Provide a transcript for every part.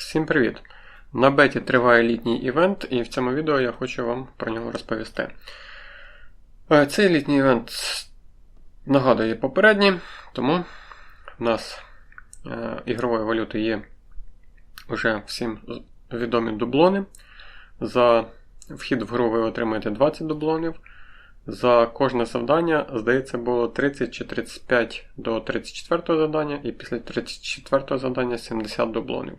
Всім привіт! На беті триває літній івент, і в цьому відео я хочу вам про нього розповісти. Е, Цей літній івент нагадує попередній, тому в нас е, ігрової валюти є вже всім відомі дублони. За вхід в гру ви отримаєте 20 дублонів. За кожне завдання, здається, було 30 чи 35 до 34 завдання, і після 34 завдання 70 дублонів.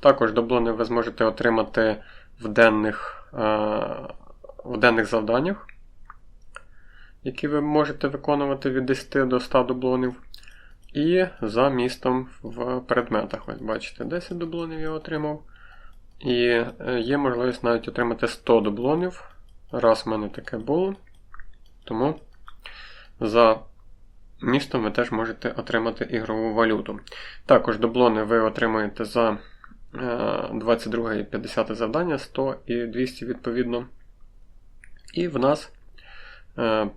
Також дублони ви зможете отримати в денних, е, в денних завданнях, які ви можете виконувати від 10 до 100 дублонів. І за містом в предметах. Ось бачите, 10 дублонів я отримав. І е, є можливість навіть отримати 100 дублонів. Раз в мене таке було. Тому за містом ви теж можете отримати ігрову валюту. Також дублони ви отримаєте за 22 і 50 завдання, 100 і 200 відповідно. І в нас е,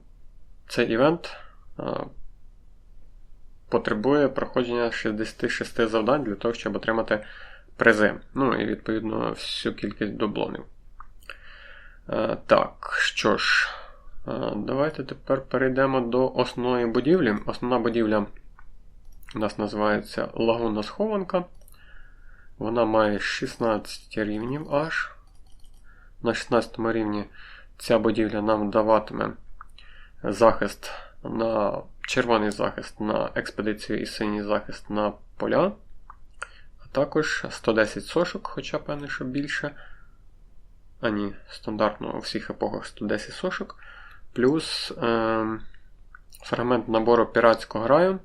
цей івент е, потребує проходження 66 завдань для того, щоб отримати призи. Ну і відповідно всю кількість дублонів. Е, так, що ж, давайте тепер перейдемо до основної будівлі. Основна будівля у нас називається Лагуна Схованка. Вона має 16 рівнів аж. На 16 рівні ця будівля нам даватиме захист на червоний захист на експедицію і синій захист на поля. А також 110 сошок, хоча певне, що більше. А ні, стандартно у всіх епохах 110 сошок. Плюс е, фрагмент набору піратського граю.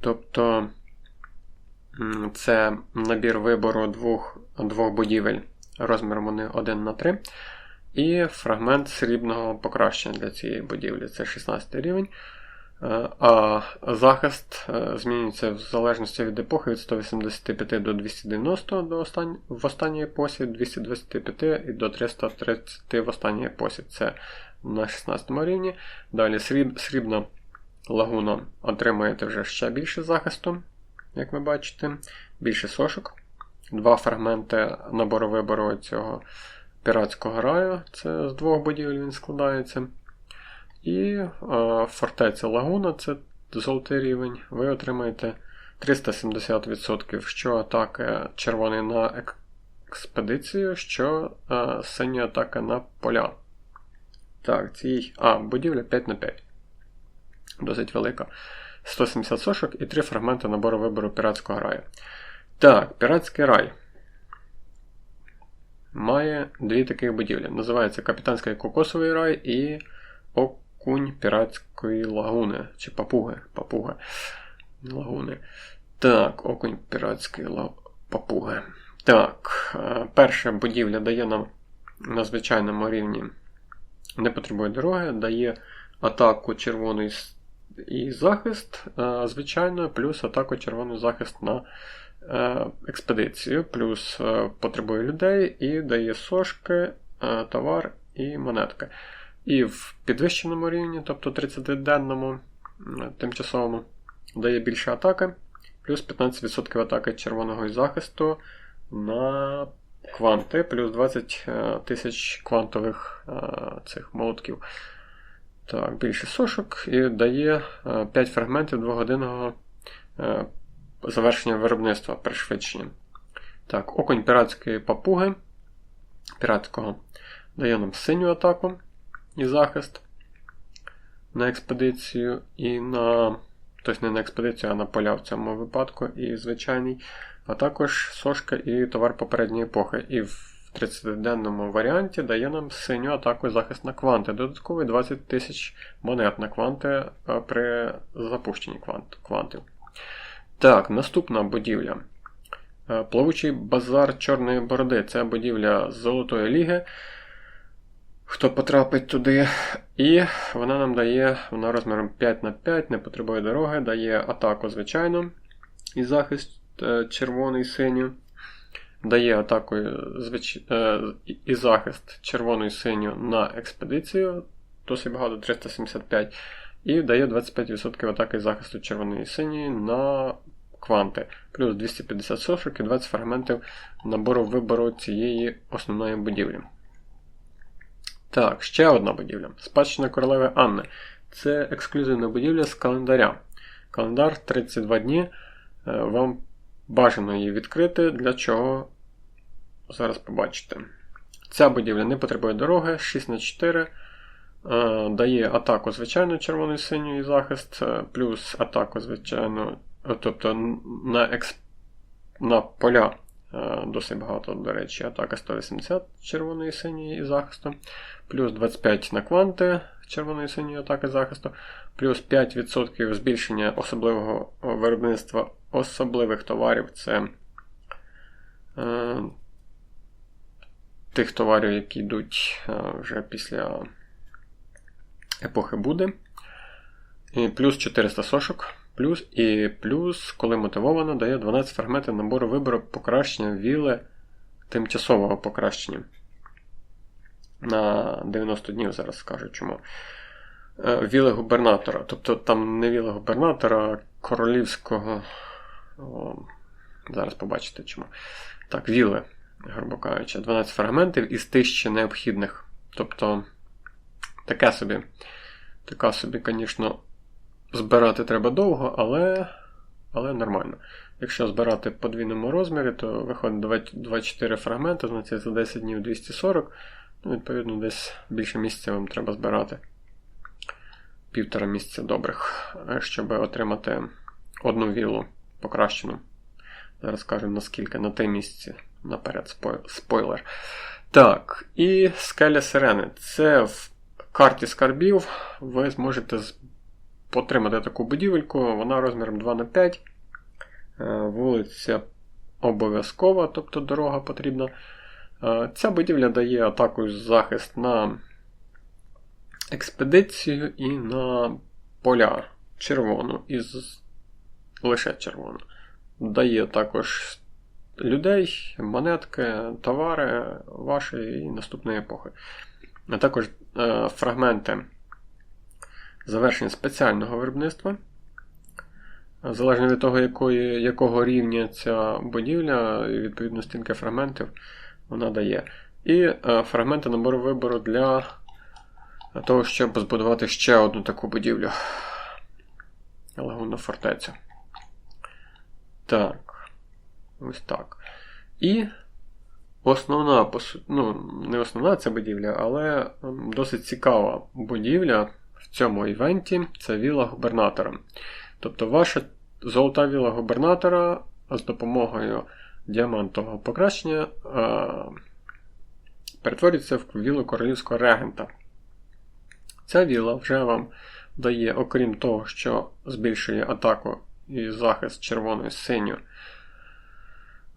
Тобто. Це набір вибору двох двох будівель розміром вони 1 на 3. І фрагмент срібного покращення для цієї будівлі це 16 рівень. Е, а захист е, змінюється в залежності від епохи від 185 до 290 до остан... в останній епосі, 225 і до 330 в останній епосі. Це на 16 рівні. Далі сріб... срібна лагуна отримаєте вже ще більше захисту як ви бачите, більше сошок. Два фрагменти набору вибору цього піратського раю, це з двох будівель він складається. І е, фортеця Лагуна це золотий рівень. Ви отримаєте 370%, що атаки червоний на експедицію, що е, синя атака на поля. Так, цій. А, будівля 5 на 5. Досить велика. 170 сошок і 3 фрагменти набору вибору піратського раю. Так, піратський рай. Має дві таких будівлі. Називається Капітанський кокосовий рай і Окунь піратської лагуни. Чи папуги. Папуга. Лагуни. Так, окунь піратської ла... папуги. Так, е, перша будівля дає нам на звичайному рівні. Не потребує дороги, дає атаку червоної і захист, е, звичайно, плюс атаку червоний захист на е, експедицію, плюс е, потребує людей і дає сошки, товар і монетки. І в підвищеному рівні, тобто 30-денному тимчасовому, дає більше атаки, плюс 15% атаки червоного захисту на кванти, плюс 20 тисяч квантових цих молотків. Так, більше сошок і дає 5 е, фрагментів двогодинного е, завершення виробництва пришвидшення. Так, окунь піратської папуги піратського дає нам синю атаку і захист на експедицію і на. Тобто не на експедицію, а на поля в цьому випадку, і звичайний, а також сошка і товар попередньої епохи. І в в 30-денному варіанті дає нам синю атаку і захист на кванти. Додаткові 20 тисяч монет на кванти е, при запущенні квант, квантів. Так, наступна будівля. Е, плавучий базар Чорної Бороди. Це будівля з Золотої Ліги. Хто потрапить туди. І вона нам дає вона розміром 5 на 5, не потребує дороги, дає атаку, звичайно, і захист е, червоний синю дає атакою звич... Е, і захист червоною синю на експедицію, досить багато 375, і дає 25% атаки і захисту червоної синьої на кванти, плюс 250 сошок і 20 фрагментів набору вибору цієї основної будівлі. Так, ще одна будівля. Спадщина королеви Анни. Це ексклюзивна будівля з календаря. Календар 32 дні. Е, вам бажано її відкрити, для чого зараз побачите. Ця будівля не потребує дороги, 6х4. Е, дає атаку звичайно червоний синій захист, е, плюс атаку, звичайно, тобто на експ... на поля досить багато, до речі, атака 180 червоної синьої захисту, плюс 25 на кванти червоної синьої атаки захисту, плюс 5% збільшення особливого виробництва особливих товарів. Це е, тих товарів, які йдуть е, вже після епохи Буди. І плюс 400 сошок. Плюс і плюс, коли мотивовано, дає 12 фрагментів набору вибору покращення віли тимчасового покращення. На 90 днів зараз скажу чому. Е, віли губернатора. Тобто там не віли губернатора, а королівського. О, зараз побачите чому. Так, віли, грубо кажучи, 12 фрагментів із 1000 необхідних. Тобто, таке собі. Така собі, звісно, збирати треба довго, але але нормально. Якщо збирати по подвійному розмірі, то виходить 24 фрагменти, значить за 10 днів 240. Ну, Відповідно, десь більше місяця вам треба збирати півтора місяця добрих, щоб отримати одну вілу покращену. Зараз скажемо наскільки, на 3 місяці наперед спойлер. Так, і скеля сирени. Це в карті скарбів ви зможете отримати таку будівельку, вона розміром 2х5. Е, вулиця обов'язкова, тобто дорога потрібна. Е, ця будівля дає атаку захист на експедицію і на поля червону із лише червону. Дає також людей, монетки, товари вашої і наступної епохи. А також е, фрагменти завершення спеціального виробництва. Залежно від того, якої, якого рівня ця будівля, відповідно стінки фрагментів вона дає. І е, фрагменти набору вибору для того, щоб збудувати ще одну таку будівлю. Лагунну фортецю. Так. Ось так. І основна, ну, не основна ця будівля, але досить цікава будівля в цьому івенті це віла губернатора. Тобто ваша золота віла губернатора з допомогою діамантового покращення перетворюється в вілу королівського регента. Ця віла вже вам дає, окрім того, що збільшує атаку і захист червоною синю.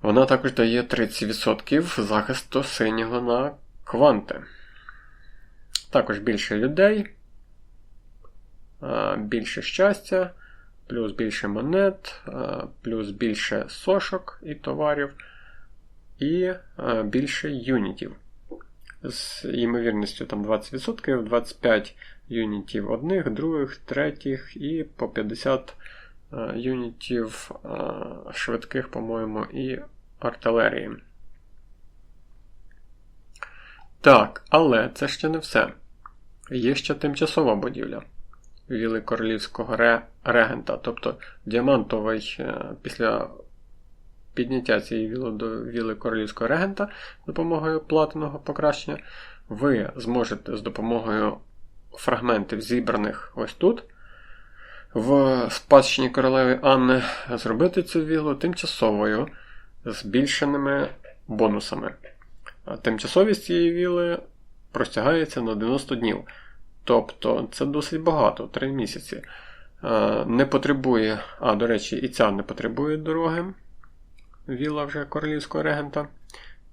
Вона також дає 30% захисту синього на кванти. Також більше людей, більше щастя, плюс більше монет, плюс більше сошок і товарів, і більше юнітів з ймовірністю там 20%, 25 юнітів одних, других, третіх і по 50 е, юнітів е, швидких, по-моєму, і артилерії. Так, але це ще не все. Є ще тимчасова будівля віли королівського регента, тобто діамантовий е, після підняття цієї віли до віли королівського регента з допомогою платиного покращення, ви зможете з допомогою фрагментів, зібраних ось тут, в спадщині королеви Анни, зробити цю вілу тимчасовою збільшеними бонусами. Тимчасовість цієї віли простягається на 90 днів. Тобто це досить багато, 3 місяці. Не потребує, а, до речі, і ця не потребує дороги віла вже королівського регента.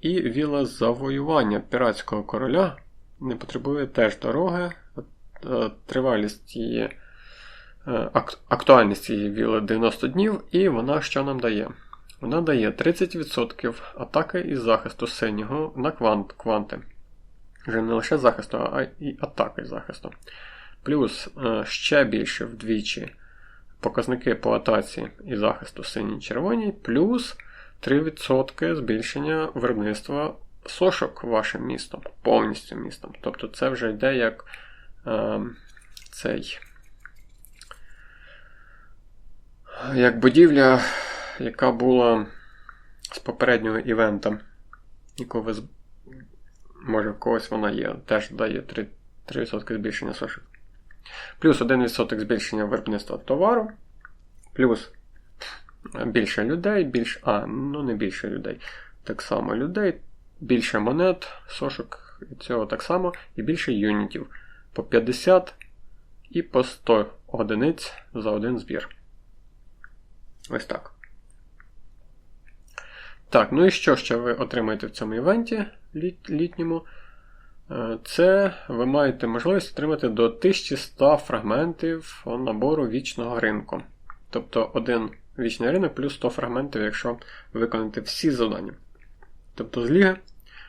І віла завоювання піратського короля не потребує теж дороги. Е, тривалість її, актуальність цієї віли 90 днів, і вона що нам дає? Вона дає 30% атаки і захисту синього на квант, кванти. Вже не лише захисту, а і атаки захисту. Плюс е, ще більше вдвічі показники по атаці і захисту синій червоній, плюс 3% збільшення виробництва сошок вашим містом, повністю містом. Тобто це вже йде як е, цей. Як будівля, яка була з попереднього івента, яку ви може в когось вона є, теж дає 3%, 3% збільшення сошок. Плюс 1% збільшення виробництва товару, плюс більше людей, більше, а, ну не більше людей. Так само людей, більше монет, сошок і цього так само, і більше юнітів. По 50 і по 100 одиниць за один збір. Ось так. Так, ну і що ще ви отримаєте в цьому івенті літньому? Е, це ви маєте можливість отримати до 1100 фрагментів набору вічного ринку. Тобто один вічний ринок плюс 100 фрагментів, якщо виконати всі завдання. Тобто з ліги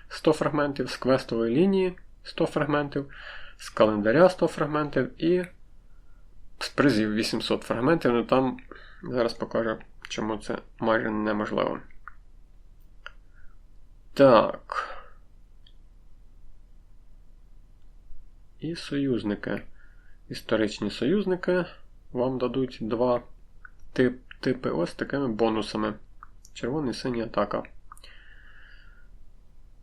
100 фрагментів, з квестової лінії 100 фрагментів, з календаря 100 фрагментів і з призів 800 фрагментів. Ну там зараз покажу, чому це майже неможливо. Так. І союзники. Історичні союзники вам дадуть два тип, типи ось такими бонусами. Червоний синій атака.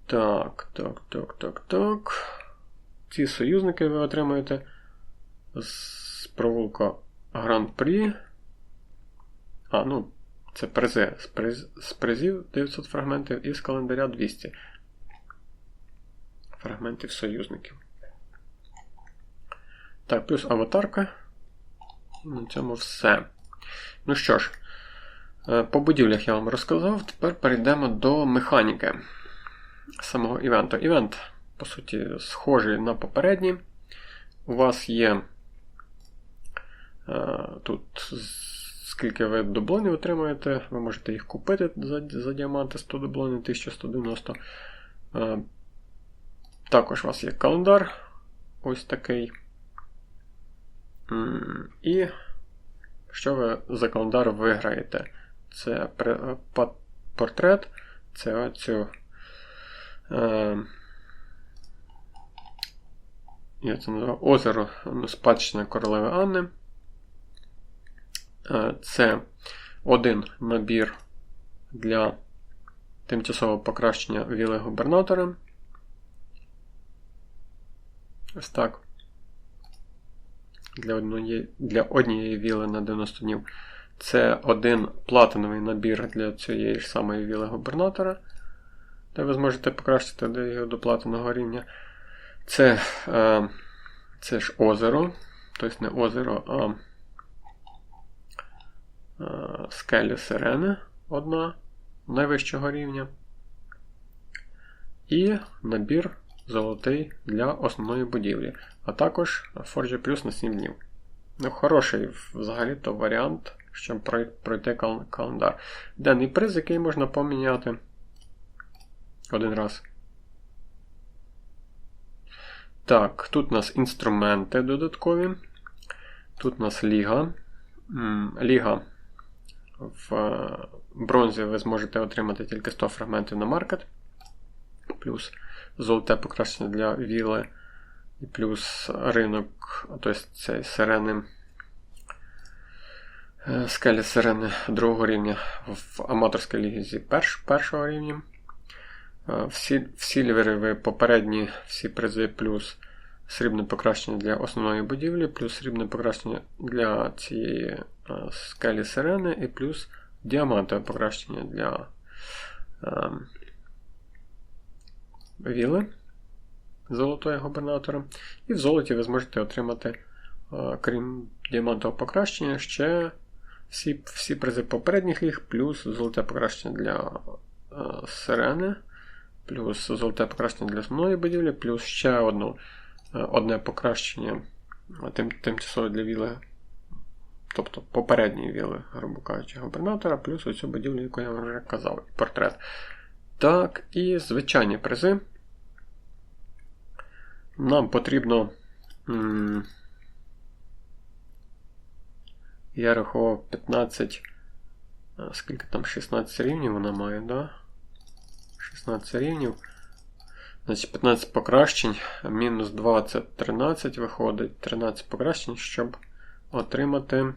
Так, так, так, так, так. Ці союзники ви отримаєте з провулка Гран-Прі. А, ну, це призи. З, приз, з призів 900 фрагментів і з календаря 200 фрагментів союзників. Так, плюс аватарка. На цьому все. Ну що ж, е, по будівлях я вам розказав. Тепер перейдемо до механіки самого івенту. Івент, по суті, схожий на попередній. У вас є е, тут скільки ви дублонів отримаєте, ви можете їх купити за за діаманти 100 дублонів 1190. Е, також у вас є календар. Ось такий. І що ви за календар виграєте? Це портрет, це оцю. Е, я це називаю озеро спадщина королеви Анни. Е, це один набір для тимчасового покращення віли губернатора. Ось так для однієї для однієї віли на 90 днів. Це один платиновий набір для цієї ж самої віли губернатора, де ви зможете покращити його до платинового рівня. Це е, це ж озеро, тобто не озеро, а е, скеля сирени одна найвищого рівня. І набір золотий для основної будівлі, а також Forge Plus на 7 днів. Ну, Хороший взагалі-то варіант, щоб пройти календар. Денний приз, який можна поміняти один раз. Так, тут у нас інструменти додаткові. Тут у нас ліга. Ліга в е, бронзі ви зможете отримати тільки 100 фрагментів на маркет. Плюс золоте покращення для віли і плюс ринок, тобто цей сирени, е, скелі сирени другого рівня в аматорській лізі перш, першого рівня. Е, всі, в сільвери ви попередні всі призи, плюс срібне покращення для основної будівлі, плюс срібне покращення для цієї е, скелі сирени, і плюс діамантове покращення для віли золотої губернатора. І в золоті ви зможете отримати, крім діамантового покращення, ще всі всі призи попередніх ліг, плюс золоте покращення для сирени, плюс золоте покращення для основної будівлі, плюс ще одну, одне покращення тим, тимчасове для віли. Тобто попередньої віли, грубо кажучи, губернатора, плюс оцю будівлю, яку я вже казав, портрет. Так, і звичайні призи. Нам потрібно Я рахував 15. Скільки там 16 рівнів вона має, да? 16 рівнів. Значить, 15 покращень, мінус 2 це 13 виходить. 13 покращень, щоб отримати.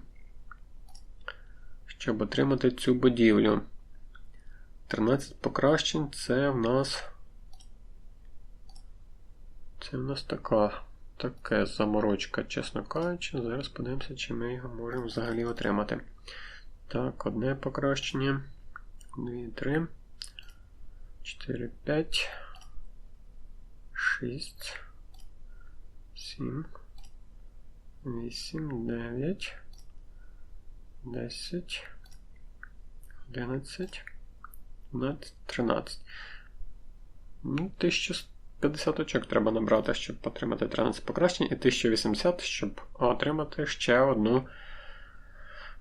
Щоб отримати цю будівлю. 13 покращень це в нас. Це в нас така. Таке заморочка, чесно кажучи. Зараз подивимося, чи ми його можемо взагалі отримати. Так, одне покращення. 2, 3, 4, 5, 6, 7, 8, 9, 10, 11, 12, 13. Ну, 1150 очок треба набрати, щоб отримати 13 покращень, і 1080, щоб отримати ще одну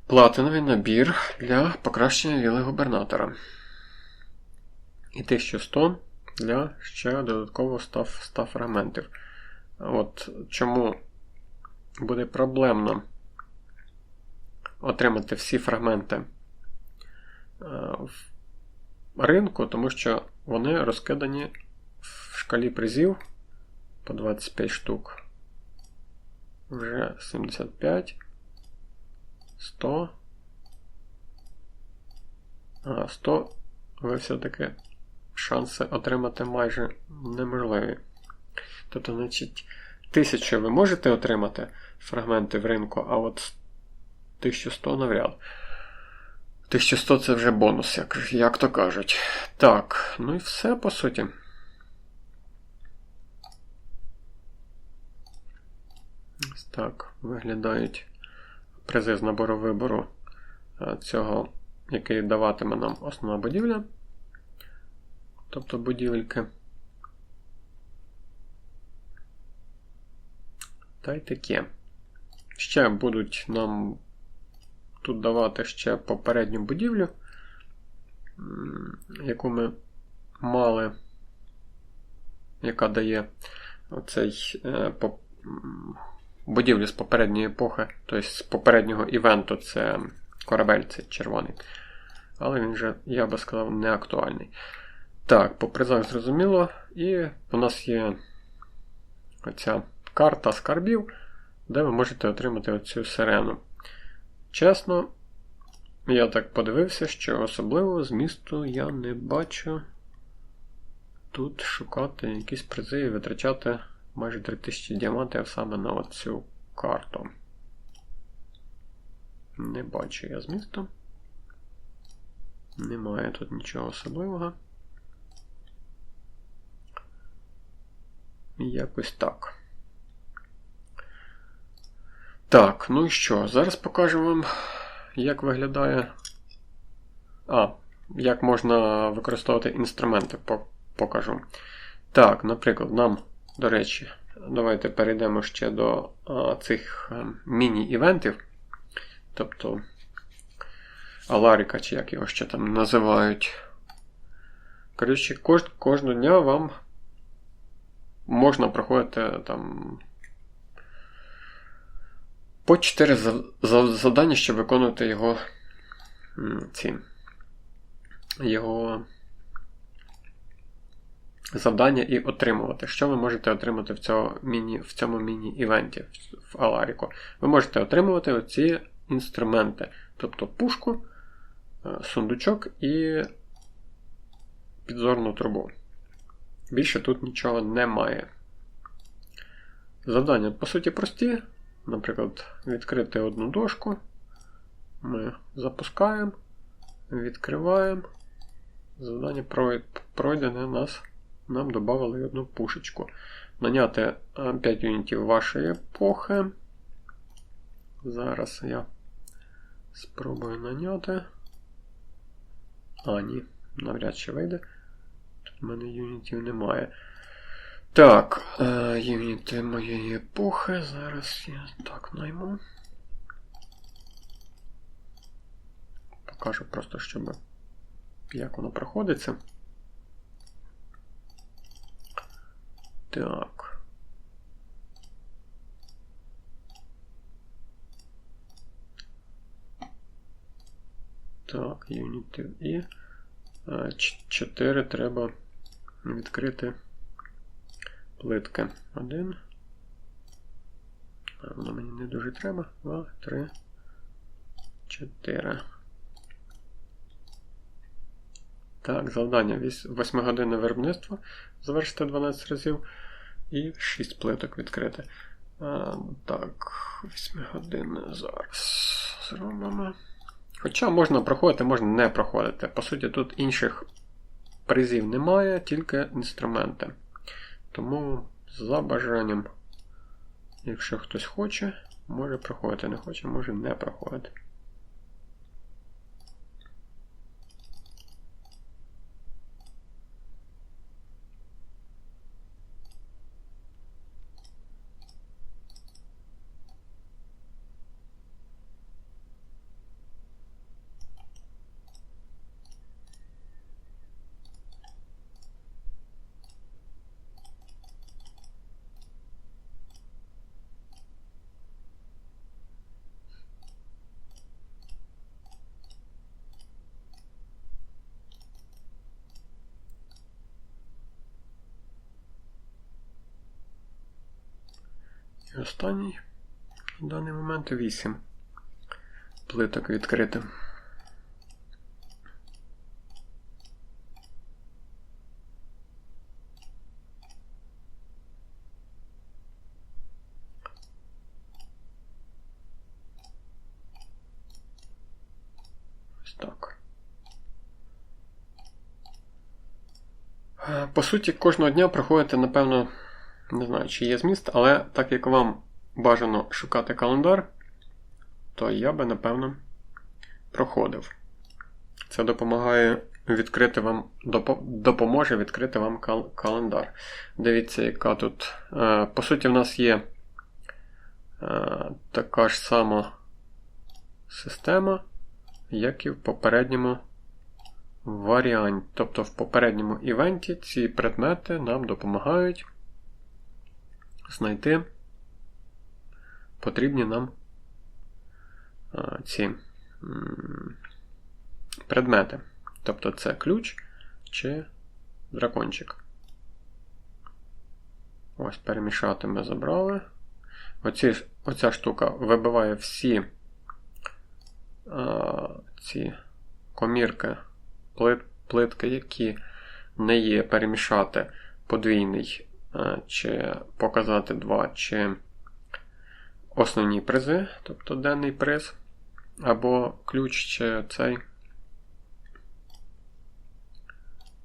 платиновий набір для покращення віли губернатора. І 1100 для ще додатково 100, 100 фрагментів. От Чому буде проблемно отримати всі фрагменти е, ринку, тому що вони розкидані в шкалі призів по 25 штук. Вже 75. 100. 100 ви все-таки шанси отримати майже неможливі. Тобто, значить, 1000 ви можете отримати фрагменти в ринку, а от 1100 навряд. 1100 це вже бонус, як, як то кажуть. Так, ну і все по суті. Ось так виглядають призи з набору вибору цього, який даватиме нам основна будівля. Тобто будівельки. Та й таке. Ще будуть нам тут давати ще попередню будівлю, яку ми мали, яка дає оцей е, будівлю з попередньої епохи, тобто з попереднього івенту це корабель, це червоний. Але він вже, я би сказав, не актуальний. Так, по призах зрозуміло. І у нас є оця карта скарбів, де ви можете отримати оцю сирену. Чесно, я так подивився, що особливо змісту я не бачу тут шукати якісь призи і витрачати майже 3000 діамантів саме на оцю карту. Не бачу я змісту. Немає тут нічого особливого. Якось так. Так, ну і що? Зараз покажу вам, як виглядає. А, як можна використовувати інструменти, покажу. Так, наприклад, нам, до речі, давайте перейдемо ще до а, цих е, міні-івентів. Тобто Аларіка, чи як його ще там називають. Коротше, кож, кожного дня вам можна проходити там по 4 завдання, щоб виконувати його ці його завдання і отримувати. Що ви можете отримати в цьому міні, в цьому міні-івенті в Аларіко? Ви можете отримувати оці інструменти, тобто пушку, е, сундучок і підзорну трубу. Більше тут нічого немає. Завдання, по суті, прості. Наприклад, відкрити одну дошку. Ми запускаємо, відкриваємо. Завдання пройдене нас. Нам додали одну пушечку. Наняти 5 юнітів вашої епохи. Зараз я спробую наняти. А, ні, навряд чи вийде. Тут в мене юнітів немає. Так, е, юніти моєї епохи. Зараз я так найму. Покажу просто, щоб як воно проходиться. Так. Так, юнітів і 4 треба відкрити плитки. Один. А воно мені не дуже треба. Два, три, чотири. Так, завдання 8-годинне виробництво завершити 12 разів і 6 плиток відкрити. А, Так, 8 годин зараз зробимо. Хоча можна проходити, можна не проходити. По суті, тут інших призів немає, тільки інструменти. Тому за бажанням, якщо хтось хоче, може проходити, не хоче, може не проходити. І останній в даний момент 8 плиток відкрити. Так. Е, по суті, кожного дня проходите, напевно. Не знаю, чи є зміст, але так як вам бажано шукати календар, то я би, напевно, проходив. Це допомагає відкрити вам, допоможе відкрити вам кал календар. Дивіться, яка тут. Е, по суті, в нас є е, така ж сама система, як і в попередньому варіанті. Тобто в попередньому івенті ці предмети нам допомагають знайти потрібні нам ці предмети. Тобто це ключ чи дракончик. Ось, перемішати ми забрали. Оці, Оця штука вибиває всі а, ці комірки, плит, плитки, які не є перемішати подвійний чи показати два, чи основні призи, тобто денний приз, або ключ чи цей.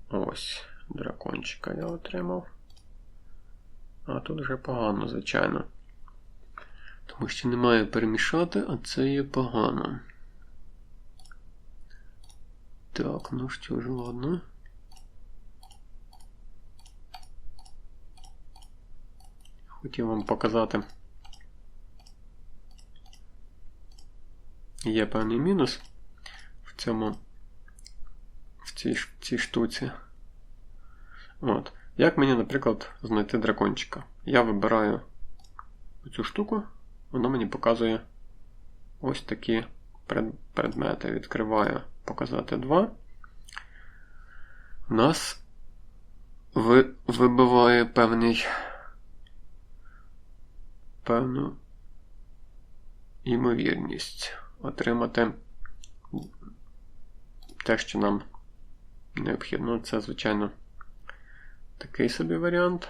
Ось, дракончика я отримав. А тут вже погано, звичайно. Тому що немає перемішати, а це є погано. Так, ну що ж, ладно. Хотів вам показати. Є певний мінус в цьому в цій, цій штуці. От. Як мені, наприклад, знайти дракончика? Я вибираю цю штуку, вона мені показує ось такі предмети. Відкриваю показати 2. У нас вибиває певний певну ймовірність отримати те, що нам необхідно. Це, звичайно, такий собі варіант.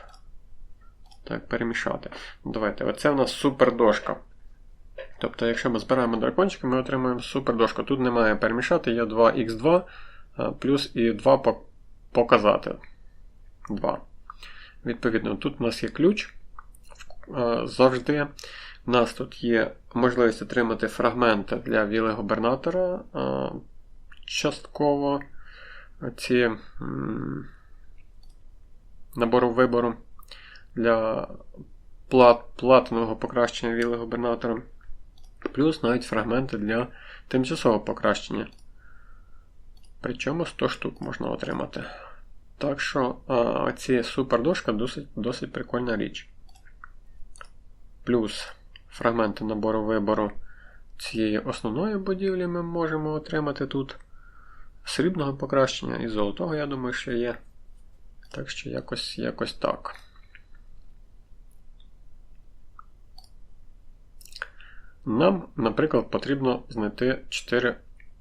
Так, перемішати. Давайте, оце у нас супердошка. Тобто, якщо ми збираємо дракончики, ми отримуємо супердошку. Тут немає перемішати, є 2х2 плюс і 2 показати. 2. Відповідно, тут у нас є ключ. Е, завжди у нас тут є можливість отримати фрагменти для віли губернатора. Е, частково ці набору вибору для плат, платинового покращення віли губернатора. Плюс навіть фрагменти для тимчасового покращення. Причому 100 штук можна отримати. Так що а, ці супердошка досить досить прикольна річ плюс фрагменти набору вибору цієї основної будівлі ми можемо отримати тут. срібного покращення і золотого, я думаю, що є. Так що якось, якось так. Нам, наприклад, потрібно знайти 4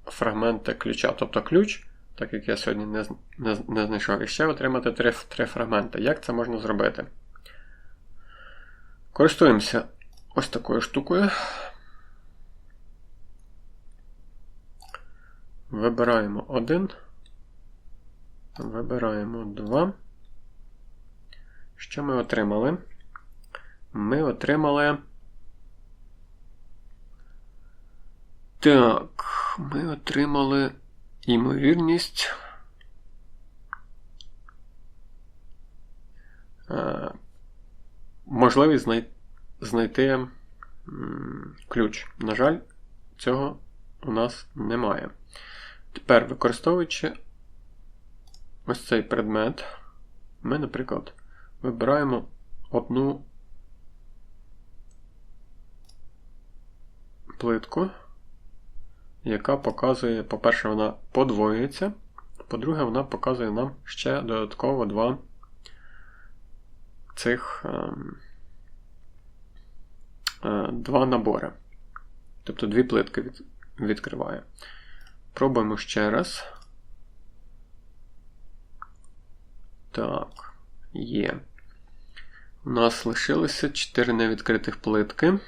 фрагменти ключа. Тобто ключ, так як я сьогодні не не, не знайшов, і ще отримати 3, 3 фрагменти. Як це можна зробити? Користуємося ось такою штукою. Вибираємо один. Вибираємо 2. Що ми отримали? Ми отримали. Так, ми отримали ймовірність. Можливість знайти ключ. На жаль, цього у нас немає. Тепер, використовуючи ось цей предмет, ми, наприклад, вибираємо одну плитку, яка показує, по-перше, вона подвоюється, по-друге, вона показує нам ще додатково два цих ем, два набори. Тобто дві плитки від, відкриває. Пробуємо ще раз. Так, є. У нас лишилося 4 невідкритих плитки.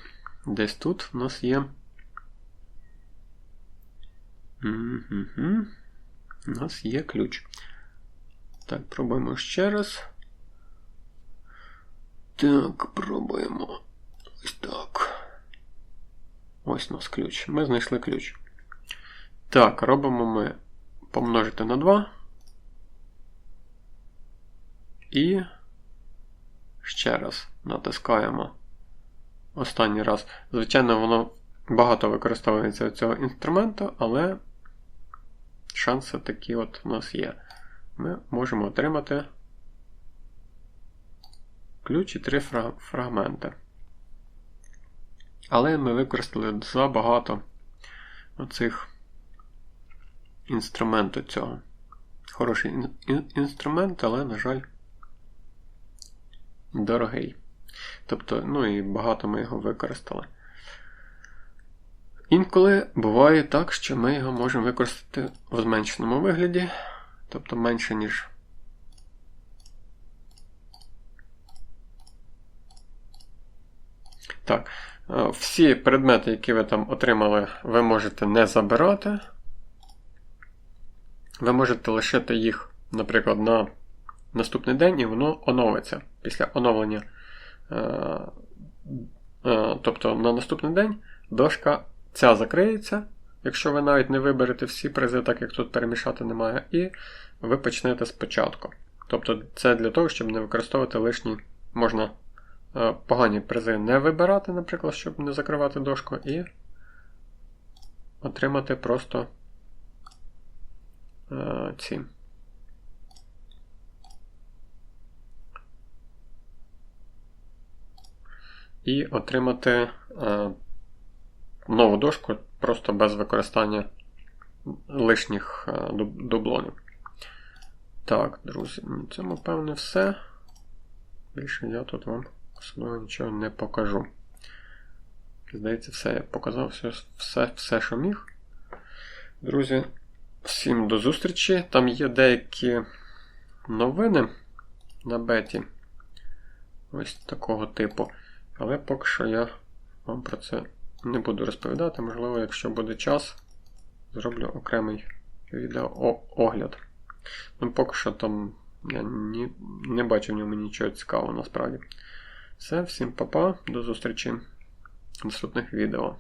Десь тут у нас є. Угу. У нас є ключ. Так, пробуємо ще раз. Так, пробуємо. Ось у нас ключ. Ми знайшли ключ. Так, робимо ми помножити на 2. І ще раз натискаємо останній раз. Звичайно, воно багато використовується цього інструменту, але шанси такі от у нас є. Ми можемо отримати ключ і три фрагменти. Але ми використали забагато оцих інструменту цього. Хороший ін інструмент, але, на жаль, дорогий. Тобто, ну і багато ми його використали. Інколи буває так, що ми його можемо використати в зменшеному вигляді, тобто менше, ніж. Так, всі предмети, які ви там отримали, ви можете не забирати. Ви можете лишити їх, наприклад, на наступний день, і воно оновиться після оновлення. Е, е, тобто на наступний день дошка ця закриється, якщо ви навіть не виберете всі призи, так як тут перемішати немає, і ви почнете спочатку. Тобто це для того, щоб не використовувати лишні, можна е, погані призи не вибирати, наприклад, щоб не закривати дошку, і отримати просто ці. І отримати е, нову дошку просто без використання лишніх е, дублонів. Так, друзі, на цьому, певне, все. Більше я тут вам особливо нічого не покажу. Здається, все я показав, все, все, все що міг. Друзі, всім до зустрічі. Там є деякі новини на беті. Ось такого типу. Але поки що я вам про це не буду розповідати. Можливо, якщо буде час, зроблю окремий відеоогляд. Ну, поки що там я ні, не бачу в ньому нічого цікавого насправді. Все, всім па-па, до зустрічі в наступних відео.